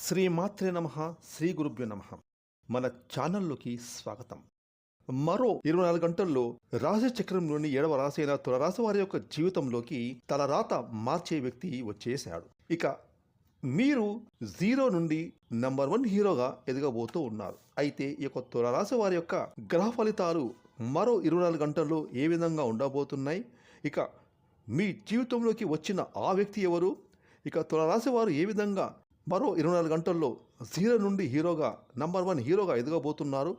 శ్రీమాత్రే నమ శ్రీ గురుభ్యో నమ. మన ఛానల్లోకి స్వాగతం. మరో ఇరవై నాలుగు గంటల్లో రాశి చక్రంలోని ఏడవ రాశి అయిన తులరాశి వారి యొక్క జీవితంలోకి తల రాత మార్చే వ్యక్తి వచ్చేశాడు. ఇక మీరు జీరో నుండి నంబర్ వన్ హీరోగా ఎదగబోతూ ఉన్నారు. అయితే ఈ యొక్క తులరాశి వారి యొక్క గ్రహ ఫలితాలు మరో ఇరవై నాలుగు గంటల్లో ఏ విధంగా ఉండబోతున్నాయి? ఇక మీ జీవితంలోకి వచ్చిన ఆ వ్యక్తి ఎవరు? ఇక తులరాశి వారు ఏ విధంగా మరో ఇరవై నాలుగు గంటల్లో జీరో నుండి హీరోగా నంబర్ వన్ హీరోగా ఎదగబోతున్నారు.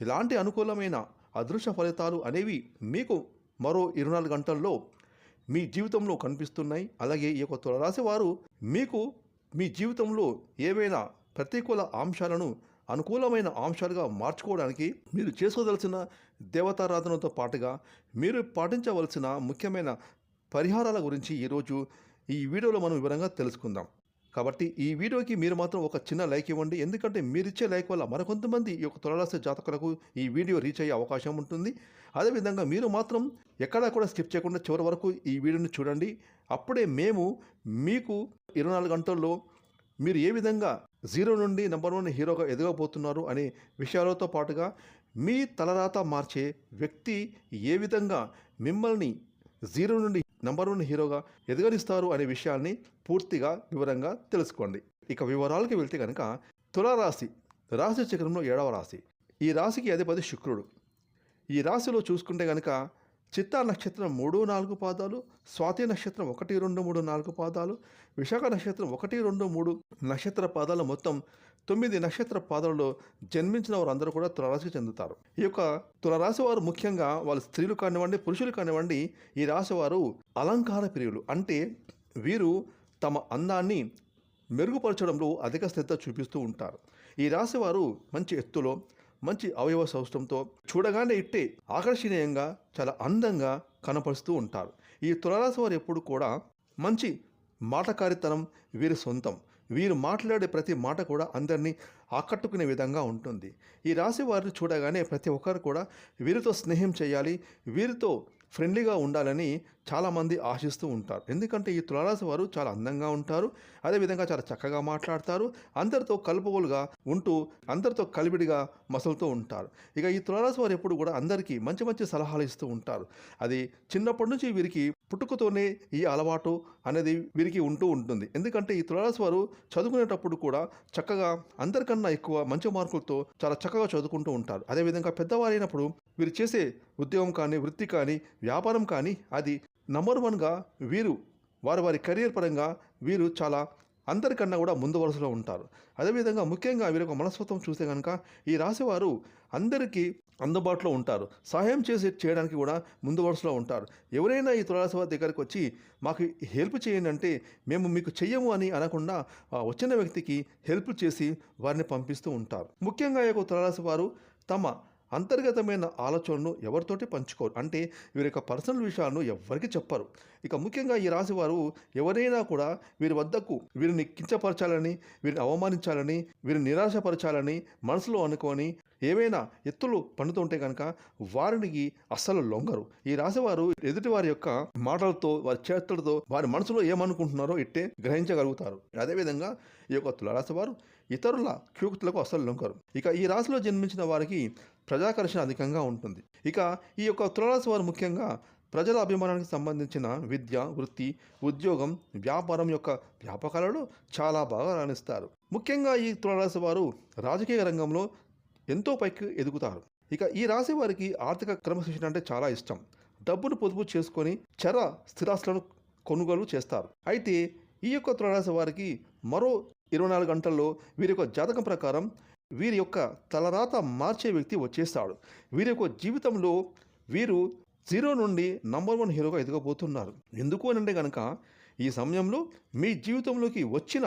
ఇలాంటి అనుకూలమైన అదృశ్య ఫలితాలు అనేవి మీకు మరో ఇరవై నాలుగు గంటల్లో మీ జీవితంలో కనిపిస్తున్నాయి. అలాగే ఈ యొక్క తులరాశి వారు మీకు మీ జీవితంలో ఏవైనా ప్రతికూల అంశాలను అనుకూలమైన అంశాలుగా మార్చుకోవడానికి మీరు చేసుకోదలసిన దేవతారాధనతో పాటుగా మీరు పాటించవలసిన ముఖ్యమైన పరిహారాల గురించి ఈరోజు ఈ వీడియోలో మనం వివరంగా తెలుసుకుందాం. కాబట్టి ఈ వీడియోకి మీరు మాత్రం ఒక చిన్న లైక్ ఇవ్వండి. ఎందుకంటే మీరిచ్చే లైక్ వల్ల మరికొంతమంది ఈ యొక్క తులరాశి జాతకులకు ఈ వీడియో రీచ్ అయ్యే అవకాశం ఉంటుంది. అదేవిధంగా మీరు మాత్రం ఎక్కడా కూడా స్కిప్ చేయకుండా చివరి వరకు ఈ వీడియోని చూడండి. అప్పుడే మేము మీకు ఇరవై నాలుగు గంటల్లో మీరు ఏ విధంగా జీరో నుండి నెంబర్ వన్ హీరోగా ఎదగబోతున్నారు అనే విషయాలతో పాటుగా మీ తలరాత మార్చే వ్యక్తి ఏ విధంగా మిమ్మల్ని జీరో నుండి నంబర్ వన్ హీరోగా ఎదగనిస్తారు అనే విషయాన్ని పూర్తిగా వివరంగా తెలుసుకోండి. ఇక వివరాలకి వెళ్తే కనుక తులారాశి రాశి చక్రంలో ఏడవ రాశి. ఈ రాశికి అధిపతి శుక్రుడు. ఈ రాశిలో చూసుకుంటే కనుక చిత్తా నక్షత్రం మూడు నాలుగు పాదాలు స్వాతి నక్షత్రం ఒకటి రెండు మూడు నాలుగు పాదాలు విశాఖ నక్షత్రం ఒకటి రెండు మూడు నక్షత్ర పాదాలు మొత్తం తొమ్మిది నక్షత్ర పాదాలలో జన్మించిన వారందరూ కూడా తులరాశికి చెందుతారు. ఈ యొక్క తులరాశి వారు ముఖ్యంగా వాళ్ళు స్త్రీలు కానివ్వండి పురుషులు కానివ్వండి ఈ రాశి వారు అలంకార ప్రియులు. అంటే వీరు తమ అందాన్ని మెరుగుపరచడంలో అధిక శ్రద్ధ చూపిస్తూ ఉంటారు. ఈ రాశి వారు మంచి ఎత్తులో మంచి అవయవ సౌష్టంతో చూడగానే ఇట్టే ఆకర్షణీయంగా చాలా అందంగా కనపరుస్తూ ఉంటారు. ఈ తులరాశి వారు ఎప్పుడు కూడా మంచి మాటకారితనం వీరి సొంతం. వీరు మాట్లాడే ప్రతి మాట కూడా అందరినీ ఆకట్టుకునే విధంగా ఉంటుంది. ఈ రాశి వారిని చూడగానే ప్రతి ఒక్కరు కూడా వీరితో స్నేహం చేయాలి వీరితో ఫ్రెండ్లీగా ఉండాలని చాలామంది ఆశిస్తూ ఉంటారు. ఎందుకంటే ఈ తులారాశి వారు చాలా అందంగా ఉంటారు. అదేవిధంగా చాలా చక్కగా మాట్లాడతారు. అందరితో కలుపుగోలుగా ఉంటూ అందరితో కలిపిడిగా మసలుతూ ఉంటారు. ఇక ఈ తులారాశి వారు ఎప్పుడు కూడా అందరికీ మంచి మంచి సలహాలు ఇస్తూ ఉంటారు. అది చిన్నప్పటి నుంచి వీరికి పుట్టుకతోనే ఈ అలవాటు అనేది వీరికి ఉంటూ ఉంటుంది. ఎందుకంటే ఈ తులారాశి వారు చదువుకునేటప్పుడు కూడా చక్కగా అందరికన్నా ఎక్కువ మంచి మార్కులతో చాలా చక్కగా చదువుకుంటూ ఉంటారు. అదేవిధంగా పెద్దవారైనప్పుడు వీరు చేసే ఉద్యోగం కానీ వృత్తి కానీ వ్యాపారం కానీ అది నంబర్ వన్గా వీరు వారి వారి కెరియర్ పరంగా వీరు చాలా అందరికన్నా కూడా ముందు వరుసలో ఉంటారు. అదేవిధంగా ముఖ్యంగా వీరి యొక్క మనస్తత్వం చూస్తే కనుక ఈ రాశివారు అందరికీ అందుబాటులో ఉంటారు. సహాయం చేసి చేయడానికి కూడా ముందు వరుసలో ఉంటారు. ఎవరైనా ఈ తులారాశి వారి దగ్గరికి వచ్చి మాకు హెల్ప్ చేయండి అంటే మేము మీకు చెయ్యము అని అనకుండా ఆ వచ్చిన వ్యక్తికి హెల్ప్ చేసి వారిని పంపిస్తూ ఉంటారు. ముఖ్యంగా ఈ యొక్క తులారాశి వారు తమ అంతర్గతమైన ఆలోచనలను ఎవరితోటి పంచుకోరు. అంటే వీరి యొక్క పర్సనల్ విషయాలను ఎవరికి చెప్పరు. ఇక ముఖ్యంగా ఈ రాశి వారు ఎవరైనా కూడా వీరి వద్దకు వీరిని కించపరచాలని వీరిని అవమానించాలని వీరిని నిరాశపరచాలని మనసులో అనుకొని ఏవైనా ఎత్తులు పండుతుంటే కనుక వారికి అస్సలు లొంగరు. ఈ రాశివారు ఎదుటి వారి యొక్క మాటలతో వారి చేతులతో వారి మనసులో ఏమనుకుంటున్నారో ఇట్టే గ్రహించగలుగుతారు. అదేవిధంగా ఈ యొక్క తులరాశి వారు ఇతరుల క్యూక్తులకు అస్సలు లొంగరు. ఇక ఈ రాశిలో జన్మించిన వారికి ప్రజాకర్షణ అధికంగా ఉంటుంది. ఇక ఈ యొక్క తులరాశి వారు ముఖ్యంగా ప్రజల అభిమానానికి సంబంధించిన విద్య వృత్తి ఉద్యోగం వ్యాపారం యొక్క వ్యాపకాలలో చాలా బాగా రాణిస్తారు. ముఖ్యంగా ఈ తులరాశి వారు రాజకీయ రంగంలో ఎంతో పైకి ఎదుగుతారు. ఇక ఈ రాశి వారికి ఆర్థిక క్రమశిక్షణ అంటే చాలా ఇష్టం. డబ్బును పొదుపు చేసుకొని చర స్థిరాస్తులను కొనుగోలు చేస్తారు. అయితే ఈ యొక్క తులరాశి వారికి మరో ఇరవై నాలుగు గంటల్లో వీరి యొక్క జాతకం ప్రకారం వీరి యొక్క తలరాత మార్చే వ్యక్తి వచ్చేస్తాడు. వీరి యొక్క జీవితంలో వీరు జీరో నుండి నంబర్ వన్ హీరోగా ఎదగబోతున్నారు. ఎందుకు అని అంటే కనుక ఈ సమయంలో మీ జీవితంలోకి వచ్చిన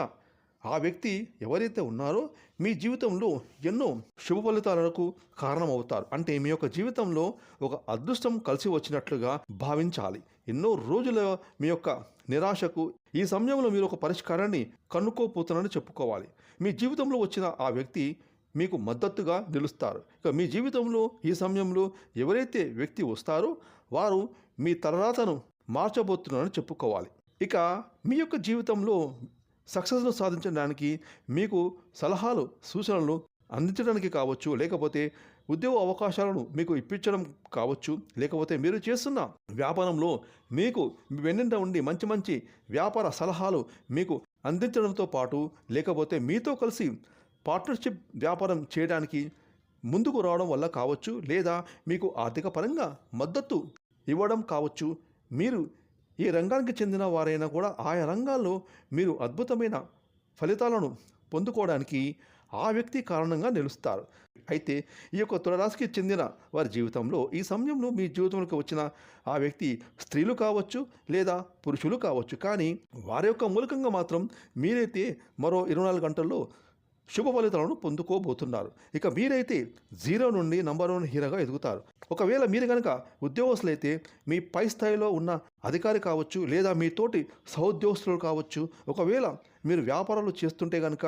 ఆ వ్యక్తి ఎవరైతే ఉన్నారో మీ జీవితంలో ఎన్నో శుభ ఫలితాలకు కారణమవుతారు. అంటే మీ యొక్క జీవితంలో ఒక అదృష్టం కలిసి వచ్చినట్లుగా భావించాలి. ఎన్నో రోజుల మీ యొక్క నిరాశకు ఈ సమయంలో మీరు ఒక పరిష్కారాన్ని కన్నుకోపోతున్నారని చెప్పుకోవాలి. మీ జీవితంలో వచ్చిన ఆ వ్యక్తి మీకు మద్దతుగా నిలుస్తారు. ఇక మీ జీవితంలో ఈ సమయంలో ఎవరైతే వ్యక్తి వస్తారో వారు మీ తలరాతను మార్చబోతున్నారని చెప్పుకోవాలి. ఇక మీ యొక్క జీవితంలో సక్సెస్ను సాధించడానికి మీకు సలహాలు సూచనలు అందించడానికి కావచ్చు లేకపోతే ఉద్యోగ అవకాశాలను మీకు ఇప్పించడం కావచ్చు లేకపోతే మీరు చేస్తున్న వ్యాపారంలో మీకు వెన్నింట ఉండి మంచి మంచి వ్యాపార సలహాలు మీకు అందించడంతో పాటు లేకపోతే మీతో కలిసి పార్ట్నర్షిప్ వ్యాపారం చేయడానికి ముందుకు రావడం వల్ల కావచ్చు లేదా మీకు ఆర్థిక పరంగా మద్దతు ఇవ్వడం కావచ్చు మీరు ఏ రంగానికి చెందిన వారైనా కూడా ఆయా రంగాల్లో మీరు అద్భుతమైన ఫలితాలను పొందుకోవడానికి ఆ వ్యక్తి కారణంగా నిలుస్తారు. అయితే ఈ యొక్క తులరాశికి చెందిన వారి జీవితంలో ఈ సమయంలో మీ జీవితంలోకి వచ్చిన ఆ వ్యక్తి స్త్రీలు కావచ్చు లేదా పురుషులు కావచ్చు. కానీ వారి యొక్క మూలకంగా మాత్రం మీరైతే మరో ఇరవై నాలుగు గంటల్లో శుభ ఫలితాలను పొందుకోబోతున్నారు. ఇక మీరైతే జీరో నుండి నంబర్ వన్ హీరోగా ఎదుగుతారు. ఒకవేళ మీరు కనుక ఉద్యోగస్తులైతే మీ పై స్థాయిలో ఉన్న అధికారి కావచ్చు లేదా మీ తోటి సహోద్యోగస్తులు కావచ్చు ఒకవేళ మీరు వ్యాపారాలు చేస్తుంటే కనుక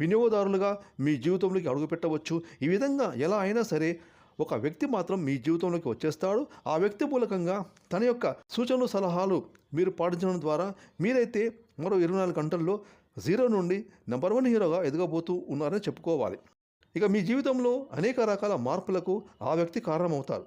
వినియోగదారులుగా మీ జీవితంలోకి అడుగుపెట్టవచ్చు ఈ విధంగా ఎలా అయినా సరే ఒక వ్యక్తి మాత్రం మీ జీవితంలోకి వచ్చేస్తాడు. ఆ వ్యక్తి మూలకంగా తన యొక్క సూచనలు సలహాలు మీరు పాటించడం ద్వారా మీరైతే మరో ఇరవై నాలుగు గంటల్లో జీరో నుండి నెంబర్ వన్ హీరోగా ఎదగబోతూ ఉన్నారని చెప్పుకోవాలి. ఇక మీ జీవితంలో అనేక రకాల మార్పులకు ఆ వ్యక్తి కారణమవుతారు.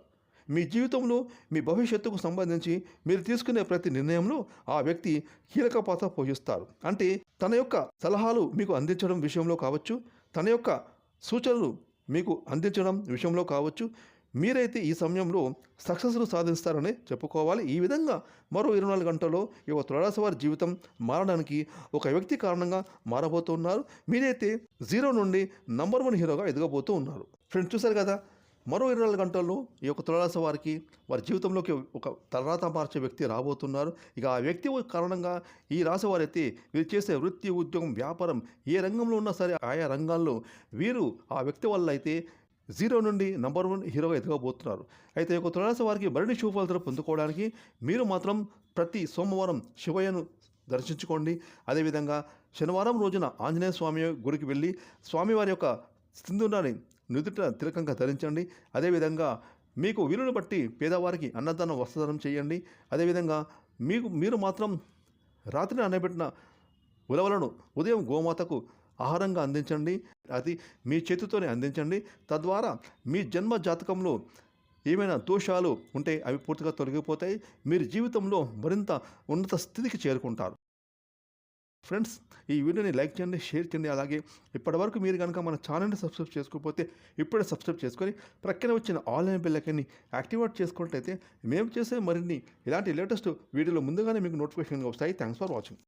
మీ జీవితంలో మీ భవిష్యత్తుకు సంబంధించి మీరు తీసుకునే ప్రతి నిర్ణయంలో ఆ వ్యక్తి కీలక పాత్ర పోషిస్తారు. అంటే తన యొక్క సలహాలు మీకు అందించడం విషయంలో కావచ్చు తన యొక్క సూచనలు మీకు అందించడం విషయంలో కావచ్చు మీరైతే ఈ సమయంలో సక్సెస్ను సాధిస్తారని చెప్పుకోవాలి. ఈ విధంగా మరో ఇరవై నాలుగు గంటల్లో ఈ తులరాశి వారి జీవితం మారడానికి ఒక వ్యక్తి కారణంగా మారబోతున్నారు. మీరైతే జీరో నుండి నంబర్ వన్ హీరోగా ఎదగబోతూ ఉన్నారు. ఫ్రెండ్స్ చూశారు కదా? మరో ఇరవై నాలుగు గంటల్లో ఈ యొక్క తులరాశి వారికి వారి జీవితంలోకి ఒక తలరాత మార్చే వ్యక్తి రాబోతున్నారు. ఇక ఆ వ్యక్తి కారణంగా ఈ రాశి వారైతే వీరు చేసే వృత్తి ఉద్యోగం వ్యాపారం ఏ రంగంలో ఉన్నా సరే ఆయా రంగాల్లో వీరు ఆ వ్యక్తి వల్ల అయితే జీరో నుండి నంబర్ వన్ హీరోగా ఎదగబోతున్నారు అయితే ఒక తులాస వారికి మరిన్ని శుభఫలితాలు పొందుకోవడానికి మీరు మాత్రం ప్రతి సోమవారం శివయ్యను దర్శించుకోండి. అదేవిధంగా శనివారం రోజున ఆంజనేయ స్వామి గుడికి వెళ్ళి స్వామివారి యొక్క సింధునాన్ని నుదుట తిలకంగా ధరించండి. అదేవిధంగా మీకు వీలుని బట్టి పేదవారికి అన్నదానం వస్త్రదానం చేయండి. అదేవిధంగా మీకు మీరు మాత్రం రాత్రి అన్నబెట్టిన ఉలవలను ఉదయం గోమాతకు ఆహారంగా అందించండి అది మీ చేతితోనే అందించండి. తద్వారా మీ జన్మ జాతకంలో ఏమైనా దోషాలు ఉంటే అవి పూర్తిగా తొలగిపోతాయి. మీరు జీవితంలో మరింత ఉన్నత స్థితికి చేరుకుంటారు. ఫ్రెండ్స్ ఈ వీడియోని లైక్ చేయండి షేర్ చేయండి. అలాగే ఇప్పటివరకు మీరు కనుక మన ఛానల్ని సబ్స్క్రైబ్ చేసుకోకపోతే ఇప్పుడే సబ్స్క్రైబ్ చేసుకొని ప్రక్కన వచ్చిన ఆన్లైన్ బెల్లకని యాక్టివేట్ చేసుకున్నట్లయితే మేము చేసే మరిన్ని ఇలాంటి లేటెస్ట్ వీడియోలు ముందుగానే మీకు నోటిఫికేషన్ వస్తాయి. Thanks for watching